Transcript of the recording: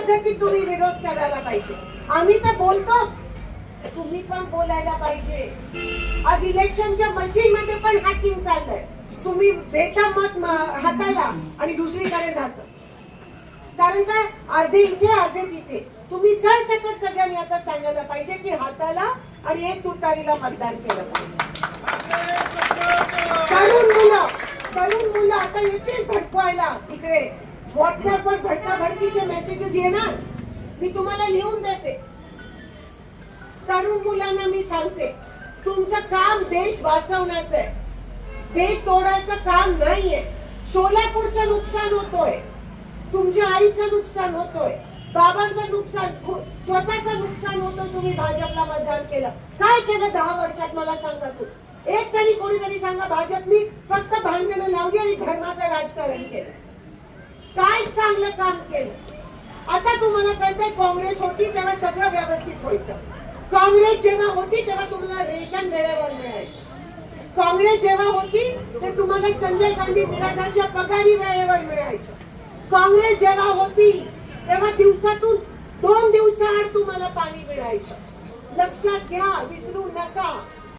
पद्धतीत तुम्ही विरोध करायला पाहिजे. आम्ही तर बोलतोच. तुम्ही पण बोलायला पाहिजे. आज इलेक्शनच्या मशीन मध्ये पण हॅकिंग चाललंय. तुम्ही देता मत हाताला आणि दुसरीकडे जात. कारण काय? अर्धे इथे अर्धे तिथे. तुम्ही सरसकट सगळ्यांनी आता सांगायला पाहिजे की हाताला आणि एक तुतारीला मतदान केलं पाहिजे. तरुण मुलं तरुण मुलं आता येतील भटकवायला इकडे. व्हॉट्सअपवर भडका भडकीचे मेसेजेस येणार. मी तुम्हाला लिहून देते. तरुण मुलांना मी सांगते तुमचं काम देश वाचवण्याचं आहे. देश तोडायचं काम नाहीये. सोलापूरचं नुकसान होतोय. तुमच्या आईचं नुकसान होतोय. बाबांचं नुकसान स्वतःचं नुकसान होतं तुम्ही भाजपला मतदान केलं. काय केलं दहा वर्षात मला सांगा तू? एक तरी कोणीतरी सांगा भाजपनी फक्त भांडणं लावली आणि धर्माचं राजकारण केलं. काय चांगलं काम केलं? आता तुम्हाला कळतंय काँग्रेस होती तेव्हा सगळं व्यवस्थित व्हायचं. काँग्रेस जेव्हा होती तेव्हा तुम्हाला रेशन वेळेवर मिळायचं. काँग्रेस जेव्हा होती ते तुम्हाला संजय गांधी निराधारच्या पगारी वेळेवर मिळायच्या काँग्रेस जेव्हा होती तेव्हा दिवसातून दोन दिवसाआड तुम्हाला पाणी मिळायचं. लक्षात घ्या विसरू नका.